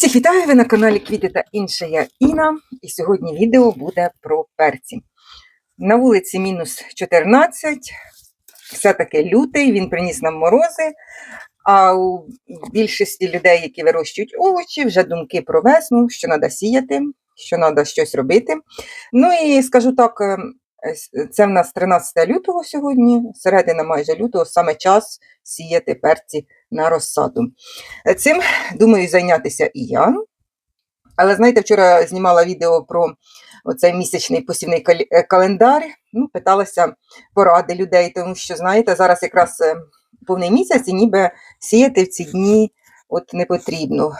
Всіх вітаю! Ви на каналі Квіти та інше я Іна. І сьогодні відео буде про перці. На вулиці мінус 14, все-таки лютий, він приніс нам морози. А у більшості людей, які вирощують овочі, вже думки про весну, що треба сіяти, що треба щось робити. Ну і скажу так, е, с- це в нас 13 лютого сьогодні, середина майже лютого, саме час сіяти перці на розсаду. Е, Цим думаю зайнятися і я. Але знаєте, вчора знімала відео про оцей місячний посівний е, календар. Ну, питалася поради людей, тому що, знаєте, зараз якраз е, повний місяць і ніби сіяти в ці дні от не потрібно.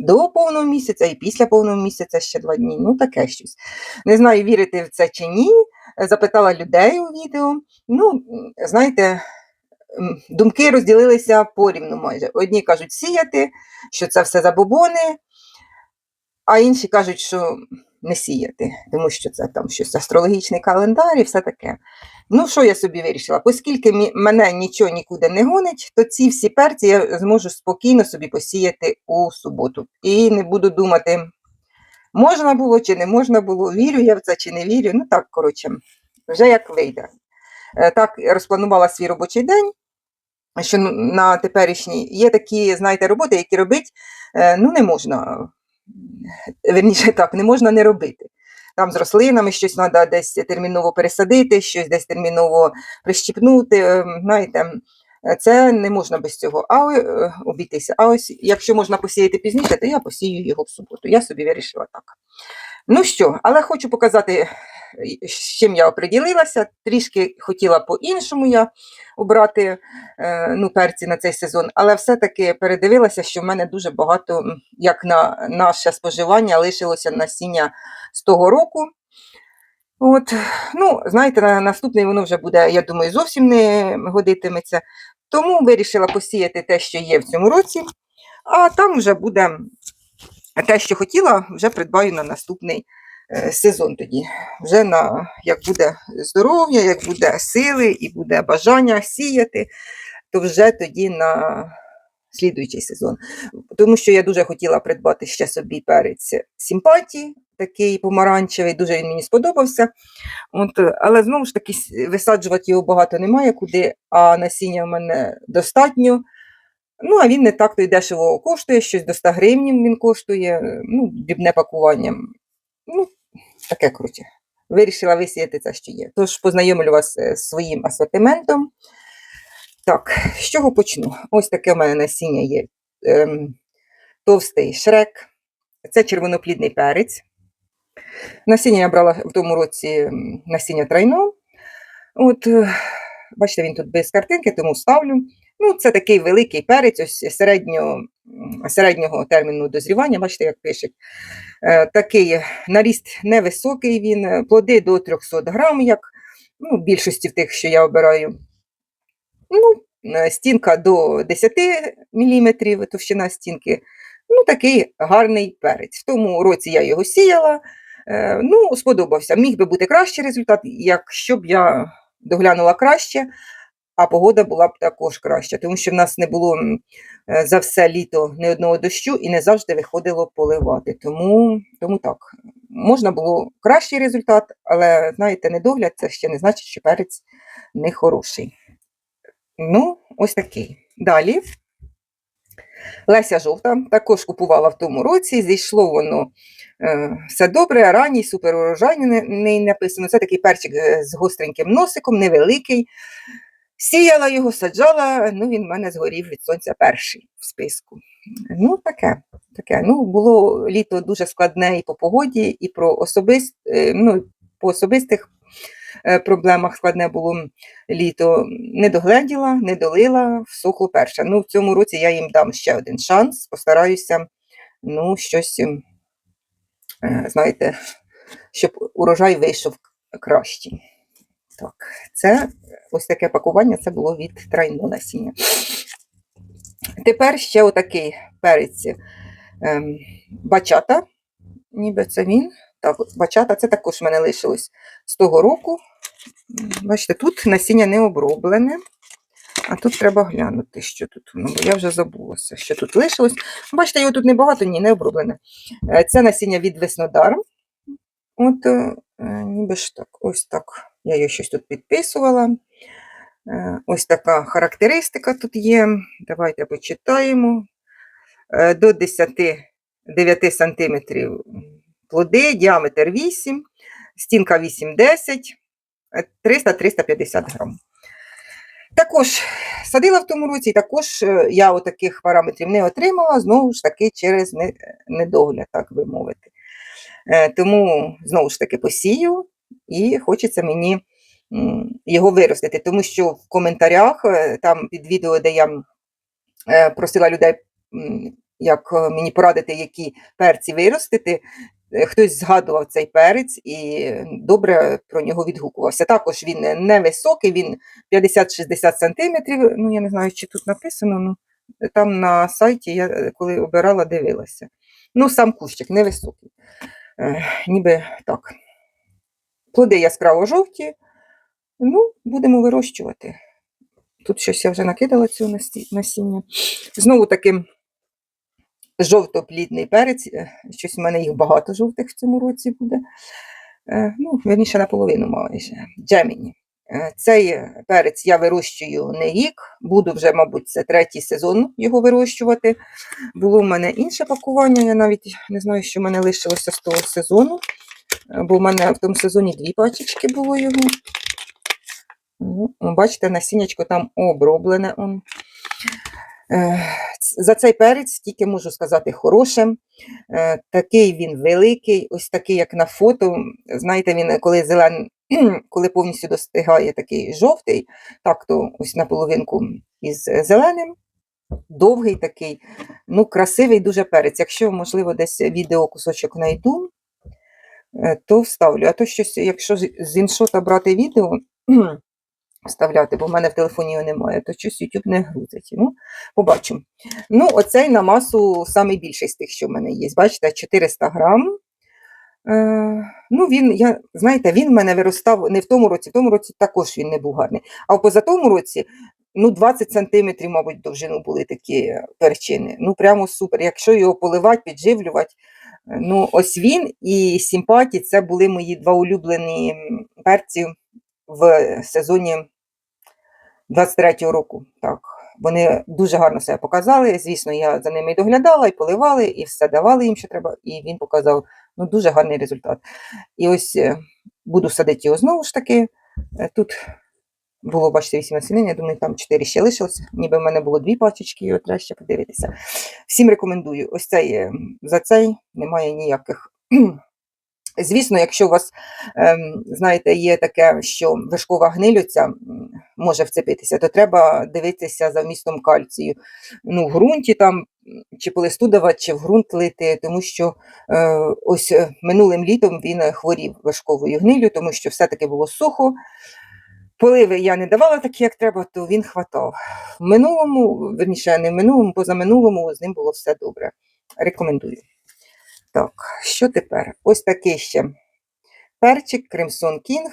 До повного місяця і після повного місяця ще два дні. Ну, таке щось. Не знаю, вірити в це чи ні. Запитала людей у відео. Ну, знаєте, думки розділилися порівну майже. Одні кажуть сіяти, що це все забобони, а інші кажуть, що не сіяти, тому що це там щось астрологічний календар і все таке. Ну, що я собі вирішила? Оскільки мене нічого нікуди не гонить, то ці всі перці я зможу спокійно собі посіяти у суботу. І не буду думати, можна було чи не можна було, вірю я в це чи не вірю. Ну так, коротше, вже як вийде. Е, Так розпланувала свій робочий день. Що ну, на теперішній є такі, знаєте, роботи, які робити е, ну, не можна. Верніше так, не можна не робити. Там з рослинами щось треба десь терміново пересадити, щось десь терміново прищіпнути. е, Знаєте, це не можна без цього а, е, обійтися. А ось якщо можна посіяти пізніше, то я посію його в суботу. Я собі вирішила так. Ну що, але хочу показати, з чим я оприділилася. Трішки хотіла по-іншому я обрати е, ну, перці на цей сезон, але все-таки передивилася, що в мене дуже багато, як на наше споживання, лишилося насіння з того року. От, ну, знаєте, на наступний воно вже буде, я думаю, зовсім не годитиметься. Тому вирішила посіяти те, що є в цьому році, а там вже буде те, що хотіла, вже придбаю на наступний сезон тоді. Вже на як буде здоров'я, як буде сили і буде бажання сіяти, то вже тоді на слідуючий сезон. Тому що я дуже хотіла придбати ще собі перець симпатії, такий помаранчевий, дуже він мені сподобався. От, е, але знову ж таки висаджувати його багато немає куди, а насіння в мене достатньо. Ну, а він не так то й дешево коштує, щось до 100 гривень він коштує, е, ну, дрібне пакування. Ну, таке коротше. Вирішила висіяти це, що є. Тож познайомлю вас е, з своїм асортиментом. Так, з чого почну? Ось таке в мене насіння є. Ем, товстий шрек. Це червоноплідний перець. Насіння я брала в тому році насіння трайно. От, е, бачите, він тут без картинки, тому ставлю. Ну, це такий великий перець, ось середньо, м, середнього терміну дозрівання, бачите, як пишуть. Е, такий наріст невисокий він, плоди до 300 грам, як ну, більшості в тих, що я обираю. Ну, е, стінка до 10 мм, товщина стінки. Ну, такий гарний перець. В тому році я його сіяла. Е, ну, сподобався. Міг би бути кращий результат, якщо б я доглянула краще, а погода була б також краща, тому що в нас не було е, за все літо ні одного дощу і не завжди виходило поливати. Тому, тому так, можна було кращий результат, але знаєте, недогляд це ще не значить, що перець не хороший. Ну, ось такий. Далі. Леся жовта, також купувала в тому році. Зійшло воно е, все добре, ранній, супер урожайний написано. Це такий перчик е, з гостреньким носиком, невеликий. Сіяла його, саджала, ну він в мене згорів від сонця перший в списку. Ну, таке. таке. Ну, було літо дуже складне і по погоді, і про особист, е, ну, по особистих е, проблемах складне було літо. Не догледіла, не долила, всохло перше. Ну, в цьому році я їм дам ще один шанс, постараюся, ну, щось, ем, е, знаєте, щоб урожай вийшов кращий. Так, це ось таке пакування, це було від трайно насіння. Тепер ще отакий перець ем, бачата, ніби це він. Так, бачата, це також в мене лишилось з того року. Бачите, тут насіння не оброблене. А тут треба глянути, що тут воно, бо я вже забулася, що тут лишилось. Бачите, його тут небагато, ні, не оброблене. Е, Це насіння від Веснодар. От, е, ніби ж так, ось так. Я його щось тут підписувала. Е, Ось така характеристика тут є. Давайте почитаємо. Е, До 10-9 см плоди, діаметр 8, стінка 8-10, е, 300-350 грам. Також садила в тому році, і також е, я отаких параметрів не отримала, знову ж таки, через недогляд, так би мовити. Е, Тому знову ж таки посію, і хочеться мені його виростити, тому що в коментарях, е, там під відео, де я е, просила людей, як е, мені порадити, які перці виростити, хтось згадував цей перець і добре про нього відгукувався. Також він невисокий, він 50-60 сантиметрів. Ну, я не знаю, чи тут написано, ну там на сайті я коли обирала, дивилася. Ну, сам кущик невисокий. Ніби так. Плоди яскраво жовті. Ну, будемо вирощувати. Тут щось я вже накидала цього насіння. Знову таки жовтоплідний перець. е, Щось в мене їх багато жовтих в цьому році буде. Е, Ну, верніше наполовину майже. Джеміні. Е, Цей перець я вирощую не рік, буду вже, мабуть, це третій сезон його вирощувати. Було в мене інше пакування, я навіть не знаю, що в мене лишилося з того сезону, бо в мене в тому сезоні дві пачечки було його. Ну, о, бачите, насіннячко там оброблене. Он. Е, За цей перець тільки можу сказати хороше. Е, Такий він великий, ось такий, як на фото. Знаєте, він коли зелений, коли повністю достигає такий жовтий, так то ось наполовинку із зеленим. Довгий такий, ну, красивий дуже перець. Якщо, можливо, десь відео кусочок знайду, то вставлю. А то щось, якщо з іншота брати відео, вставляти, бо в мене в телефоні його немає, то щось YouTube не грузить. Ну, побачимо. Ну, оцей на масу найбільший з тих, що в мене є. Бачите, 400 грам. Е, ну, він, я, знаєте, він в мене виростав не в тому році, в тому році також він не був гарний. А в позатому році, ну, 20 сантиметрів, мабуть, довжину були такі перчини. Ну, прямо супер. Якщо його поливати, підживлювати, е, ну, ось він і симпаті це були мої два улюблені перці в сезоні 23-го року. Так, вони дуже гарно себе показали. Звісно, я за ними і доглядала, і поливали, і все давали їм, що треба, і він показав ну, дуже гарний результат. І ось е, буду садити його знову ж таки. Е, Тут було, бачите, 8 насінин, я думаю, там 4 ще лишилося. Ніби в мене було дві пачечки, його треба подивитися. Всім рекомендую. Ось цей е, за цей немає ніяких. Звісно, якщо у вас, ем, знаєте, є таке, що вишкова гнилюця може вцепитися, то треба дивитися за вмістом кальцію. Ну, в ґрунті там, чи по листу давати, чи в ґрунт лити, тому що е, ось е, минулим літом він хворів вишковою гнилю, тому що все-таки було сухо. Поливи я не давала такі, як треба, то він хватав. В минулому, верніше, не в минулому, позаминулому з ним було все добре. Рекомендую. Так, що тепер? Ось такий ще перчик Crimson King.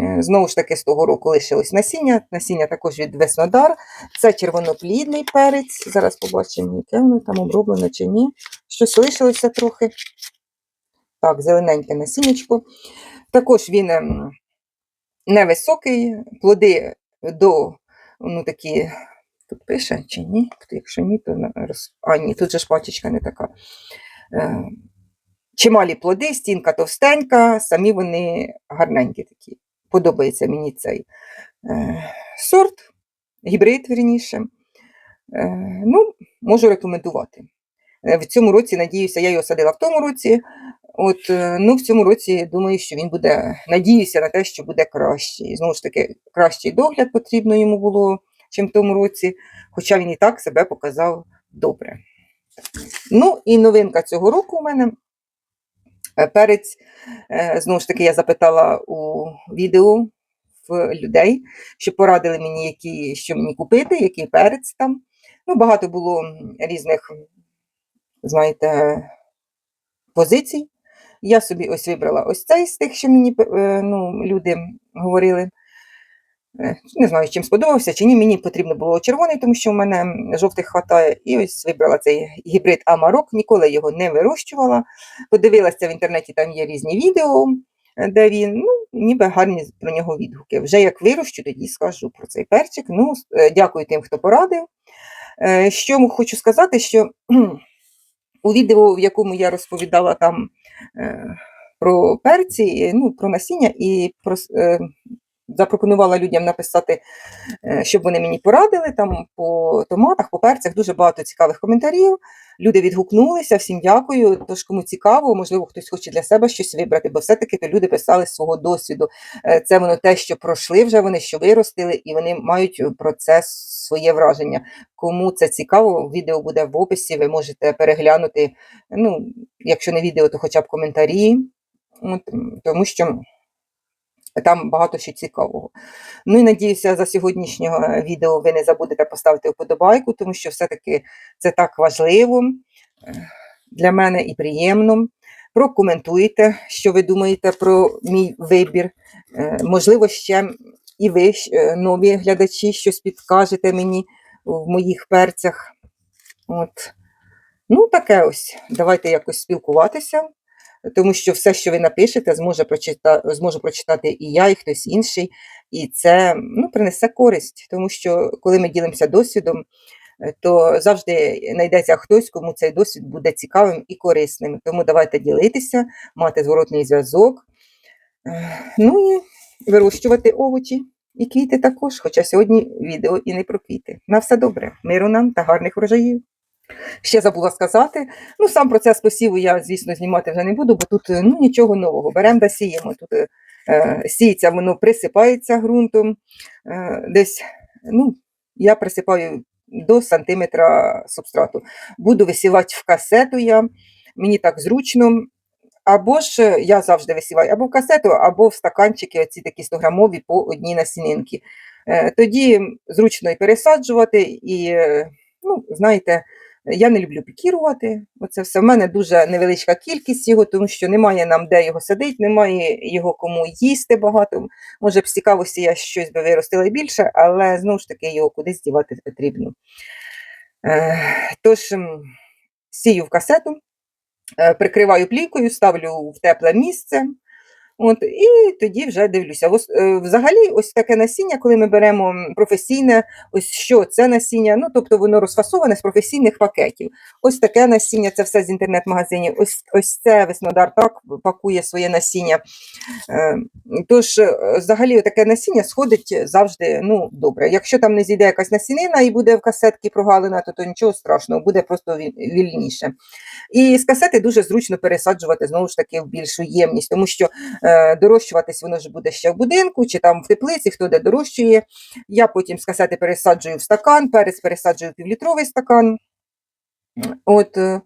Е, Знову ж таки, з того року лишилось насіння. Насіння також від Веснодар. Це червоноплідний перець. Зараз побачимо, яке воно там оброблене чи ні. Щось лишилося трохи. Так, зелененьке насіннячко. Також він ем, невисокий, плоди до, ну такі, тут пише чи ні? Якщо ні, то роз- а ні, тут же ж пачечка не така. Е, Чималі плоди, стінка товстенька, самі вони гарненькі такі. Подобається мені цей е, сорт, гібрид, вірніше. Е, ну, можу рекомендувати. В цьому році, надіюся, я його садила в тому році. От, е, ну, в цьому році думаю, що він буде, надіюся на те, що буде кращий. Знову ж таки, кращий догляд потрібно йому було, чим в тому році, хоча він і так себе показав добре. Ну, і новинка цього року у мене е, перець. Е, Знову ж таки, я запитала у відео в людей, щоб порадили мені, які, що мені купити, який перець там. Ну, багато було різних, знаєте, позицій. Я собі ось вибрала ось цей з тих, що мені е, ну, люди говорили. Е, Не знаю, чим сподобався чи ні. Мені потрібно було червоний, тому що в мене жовтих хватає. І ось вибрала цей гібрид Амарок, ніколи його не вирощувала. Подивилася в інтернеті, там є різні відео, е, де він, ну, ніби гарні про нього відгуки. Вже як вирощу, тоді скажу про цей перчик. Ну, дякую тим, хто порадив. Що хочу сказати, що у відео, в якому я розповідала там е, про перці, ну, про насіння і про, е, запропонувала людям написати, е, щоб вони мені порадили там по томатах, по перцях. Дуже багато цікавих коментарів. Люди відгукнулися, всім дякую. Тож, кому цікаво, можливо, хтось хоче для себе щось вибрати, бо все-таки то люди писали з свого досвіду. Е, Це воно те, що пройшли вже вони, що виростили, і вони мають про це своє враження. Кому це цікаво, відео буде в описі, ви можете переглянути. Ну, якщо не відео, то хоча б коментарі, От, тому що там багато що цікавого. Ну і надіюся, за сьогоднішнього е, відео ви не забудете поставити вподобайку, тому що все-таки це так важливо е, для мене і приємно. Прокоментуйте, що ви думаєте про мій вибір. Е, Можливо, ще і ви, нові глядачі, щось підкажете мені в моїх перцях. От. Ну, таке ось. Давайте якось спілкуватися, тому що все, що ви напишете, зможе прочита... зможу прочитати і я, і хтось інший. І це ну, принесе користь, тому що коли ми ділимося досвідом, е, то завжди знайдеться хтось, кому цей досвід буде цікавим і корисним. Тому давайте ділитися, мати зворотний зв'язок. Е, Ну і вирощувати овочі і квіти також, хоча сьогодні відео і не про квіти. На все добре, миру нам та гарних врожаїв. Ще забула сказати. Ну, сам процес посіву я, звісно, знімати вже не буду, бо тут ну, нічого нового. Беремо да сіємо. Тут е, сіється, воно присипається ґрунтом. Е, десь, ну, я присипаю до сантиметра субстрату. Буду висівати в касету я, мені так зручно. Або ж е, я завжди висіваю або в касету, або в стаканчики, оці такі 100-грамові по одній насінинки. Е, Тоді зручно і пересаджувати, і, е, ну, знаєте, я не люблю пікірувати. Оце все. В мене дуже невеличка кількість його, тому що немає нам де його садити, немає його кому їсти багато. Може б з цікавості я щось би виростила більше, але знову ж таки його кудись дівати потрібно. Е, Тож сію в касету, е, прикриваю плівкою, ставлю в тепле місце. От, і тоді вже дивлюся. Е, Взагалі, ось таке насіння, коли ми беремо професійне, ось що це насіння, ну тобто воно розфасоване з професійних пакетів. Ось таке насіння, це все з інтернет-магазинів. Ось, ось це Веснодар так пакує своє насіння. Е, Тож, е, взагалі, таке насіння сходить завжди ну, добре. Якщо там не зійде якась насінина і буде в касетці прогалина, то, то нічого страшного, буде просто вільніше. І з касети дуже зручно пересаджувати знову ж таки в більшу ємність, тому що дорощуватись воно ж буде ще в будинку чи там в теплиці, хто де дорощує. Я потім з касети пересаджую в стакан, перець пересаджую в півлітровий стакан. От, е,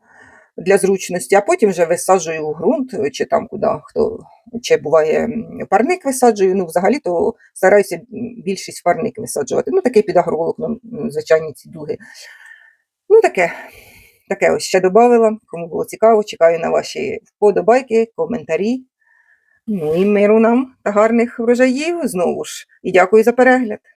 для зручності, а потім вже висаджую в ґрунт, е, чи там куди хто, чи буває парник висаджую. Ну, взагалі то стараюся більшість парник висаджувати. Ну, такий під агролог, ну, звичайні ці дуги. Ну, таке. Таке ось ще додавала. Кому було цікаво, чекаю на ваші вподобайки, коментарі. Ну і миру нам та гарних врожаїв знову ж. І дякую за перегляд.